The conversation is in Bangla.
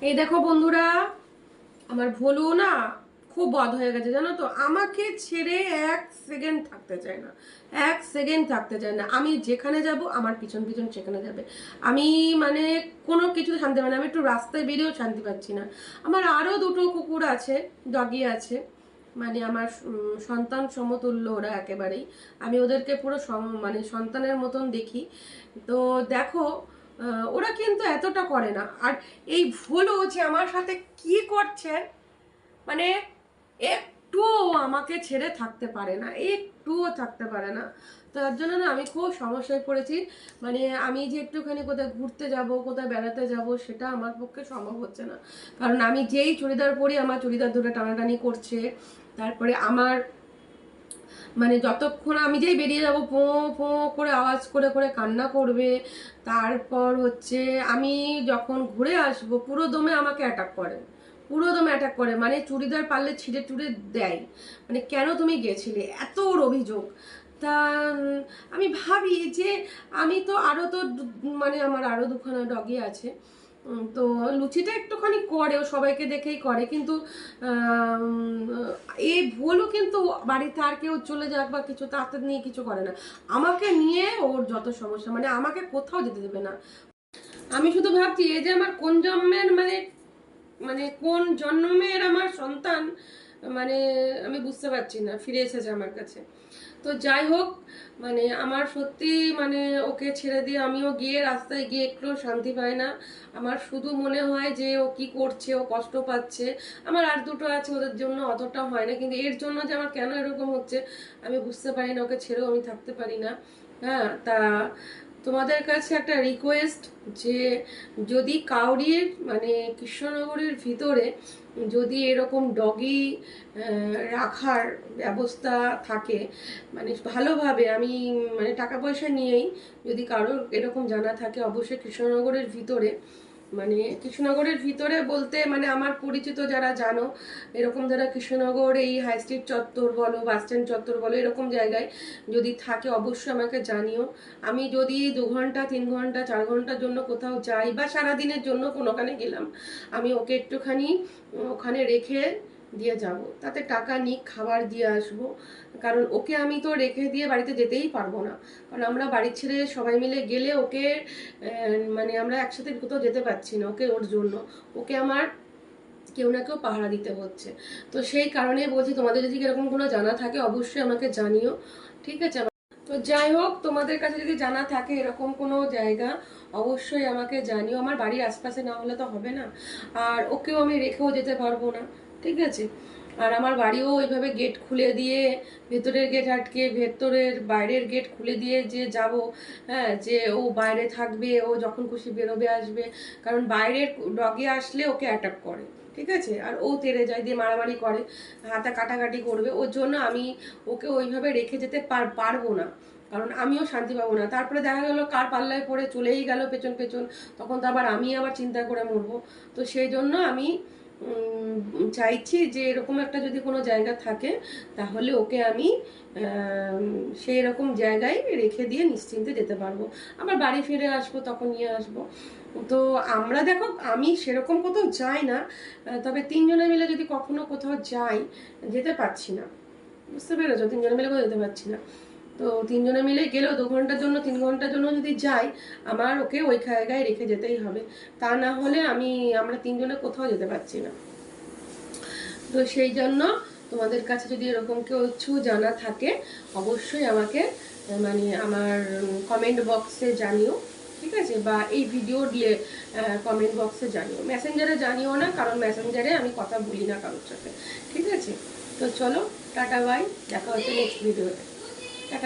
এই দেখো বন্ধুরা, আমার ভুলু না খুব বদ হয়ে গেছে, জানো তো? আমাকে ছেড়ে এক সেকেন্ড থাকতে চায় না। এক সেকেন্ড থাকতে চায় না। আমি যেখানে যাব, আমার পিছন পিছন সেখানে যাবে। আমি মানে কোনো কিছু শান্তি পাই না। আমি একটু রাস্তায় বেরিয়েও শান্তি পাচ্ছি না। আমার আরও দুটো কুকুর আছে ডগি আছে। মানে আমার সন্তান সমতুল্য ওরা একেবারেই। আমি ওদেরকে পুরো মানে সন্তানের মতন দেখি। তো দেখো ওরা কিন্তু এতটা করে না। আর এই ভুলও যে আমার সাথে কি করছে মানে একটুও আমাকে ছেড়ে থাকতে পারে না, একটুও থাকতে পারে না। তার জন্য না আমি খুব সমস্যায় পড়েছি। মানে আমি যে একটুখানি কোথায় ঘুরতে যাব, কোথায় বেড়াতে যাব, সেটা আমার পক্ষে সম্ভব হচ্ছে না। কারণ আমি যেই চুড়িদার পরি, আমার চুড়িদার ধরে টানাটানি করছে। তারপরে আমার মানে যতক্ষণ আমি যেই বেরিয়ে যাব, পো পো করে আওয়াজ করে করে কান্না করবে, তারপর হচ্ছে আমি যখন ঘুরে আসব, পুরো দমে আমাকে অ্যাটাক করে। পুরো দমে অ্যাটাক করে মানে চুড়িদার পারলে ছিঁড়ে টুড়ে দেয়। মানে কেন তুমি গেছিলে? এত ওর অভিযোগ। তা আমি ভাবি যে আমি তো আরও তো মানে আমার আরও দুখানা ডগি আছে। তো লুচিটা একটুখানি করে, ও সবাইকে দেখেই করে, কিন্তু এই ভুলও কিন্তু বাড়িতে আর কেউ চলে যাক বা কিছু তাতে নিয়ে কিছু করে না। আমাকে নিয়ে ওর যত সমস্যা মানে আমাকে কোথাও যেতে দেবে না। আমি শুধু ভাবছি এই যে আমার কোন জন্মের মানে মানে কোন জন্মের আমার সন্তান মানে আমি বুঝতে পারছি না, ফিরে এসেছে আমার কাছে। তো যাই হোক মানে আমার সত্যি মানে ওকে ছেড়ে দিয়ে আমিও গিয়ে রাস্তায় গিয়ে একটু শান্তি পাই না। আমার শুধু মনে হয় যে ও কি করছে, ও কষ্ট পাচ্ছে। আমার আর দুটো আছে, ওদের জন্য অতটা হয় না, কিন্তু এর জন্য যে আমার কেন এরকম হচ্ছে, আমি বুঝতে পারি না, ওকে ছেড়েও আমি থাকতে পারি না। হ্যাঁ তা তোমাদের কাছে একটা রিকোয়েস্ট যে যদি কাউরির মানে কৃষ্ণনগরের ভিতরে যদি এরকম ডগি রাখার ব্যবস্থা থাকে মানে ভালোভাবে আমি মানে টাকা পয়সা নিয়েই যদি কারোর এরকম জানা থাকে, অবশ্যই কৃষ্ণনগরের ভিতরে মানে কৃষ্ণনগরের ভিতরে বলতে মানে আমার পরিচিত যারা জানো, এরকম যারা কৃষ্ণনগর, এই হাই স্ট্রিট চত্বর বলো বাস স্ট্যান্ড চত্বর বলো, এরকম জায়গায় যদি থাকে অবশ্যই আমাকে জানিও। আমি যদি দু ঘণ্টা, তিন ঘণ্টা, চার ঘণ্টার জন্য কোথাও যাই বা সারাদিনের জন্য কোনোখানে গেলাম, আমি ওকে একটুখানি ওখানে রেখে দিয়ে যাব। তাতে টাকা নিক, খাবার দিয়ে আসব। কারণ ওকে আমি তো রেখে দিয়ে বাড়িতে যেতেই পারব না। কারণ আমরা বাড়ি ছেড়ে সবাই মিলে গেলে ওকে মানে আমরা একসাথে কোথাও যেতে পারছি না ওকে, ওর জন্য। ওকে আমার কেউ না কেউ পাহারা দিতে হচ্ছে। তো সেই কারণে বলছি, তোমাদের যদি এরকম কোনো জানা থাকে, অবশ্যই আমাকে জানিও। ঠিক আছে? তো যাই হোক, তোমাদের কাছে যদি জানা থাকে এরকম কোনো জায়গা, অবশ্যই আমাকে জানিও। আমার বাড়ির আশপাশে না হলে তো হবে না। আর ওকেও আমি রেখেও যেতে পারব না। ঠিক আছে? আর আমার বাড়িও ওইভাবে গেট খুলে দিয়ে ভেতরের গেট আটকে, ভেতরের বাইরের গেট খুলে দিয়ে যে যাব হ্যাঁ যে ও বাইরে থাকবে, ও যখন খুশি বেরোবে, আসবে। কারণ বাইরের ডগে আসলে ওকে অ্যাটাক করে, ঠিক আছে? আর ও তেড়ে যায় দিয়ে মারামারি করে, হাতে কাটাকাটি করবে। ওর জন্য আমি ওকে ওইভাবে রেখে যেতে পার- পারব না। কারণ আমিও শান্তি পাবো না। তারপরে দেখা গেলো কার পাল্লায় পড়ে চলেই গেল পেছন পেছন। তখন তো আবার আমি আবার চিন্তা করে মরবো। তো সেই জন্য আমি চাইছি যে এরকম একটা যদি কোনো জায়গা থাকে, তাহলে ওকে আমি সেই রকম জায়গায় রেখে দিয়ে নিশ্চিন্তে যেতে পারব। আবার বাড়ি ফিরে আসব, তখন নিয়ে আসব। তো আমরা দেখো, আমি সেরকম কোথাও যাই না তবে তিনজনে মিলে যদি কখনো কোথাও যাই, যেতে পারছি না। বুঝতে পেরেছ? তিনজনে মিলে কোথাও যেতে পারছি না। তো তিনজনে মিলে গেলেও দু ঘণ্টার জন্য, তিন ঘণ্টার জন্য যদি যাই, আমার ওকে ওই জায়গায় রেখে যেতেই হবে। তা না হলে আমি, আমরা তিনজনে কোথাও যেতে পারছি না। তো সেই জন্য তোমাদের কাছে যদি এরকম কেউ কিছু জানা থাকে, অবশ্যই আমাকে মানে আমার কমেন্ট বক্সে জানিও, ঠিক আছে? বা এই ভিডিও দিয়ে কমেন্ট বক্সে জানিও। মেসেঞ্জারে জানিও না, কারণ মেসেঞ্জারে আমি কথা বলি না কারোর সাথে। ঠিক আছে? তো চলো, টাটা বাই দেখা হচ্ছে নেক্সট ভিডিওতে টাটা।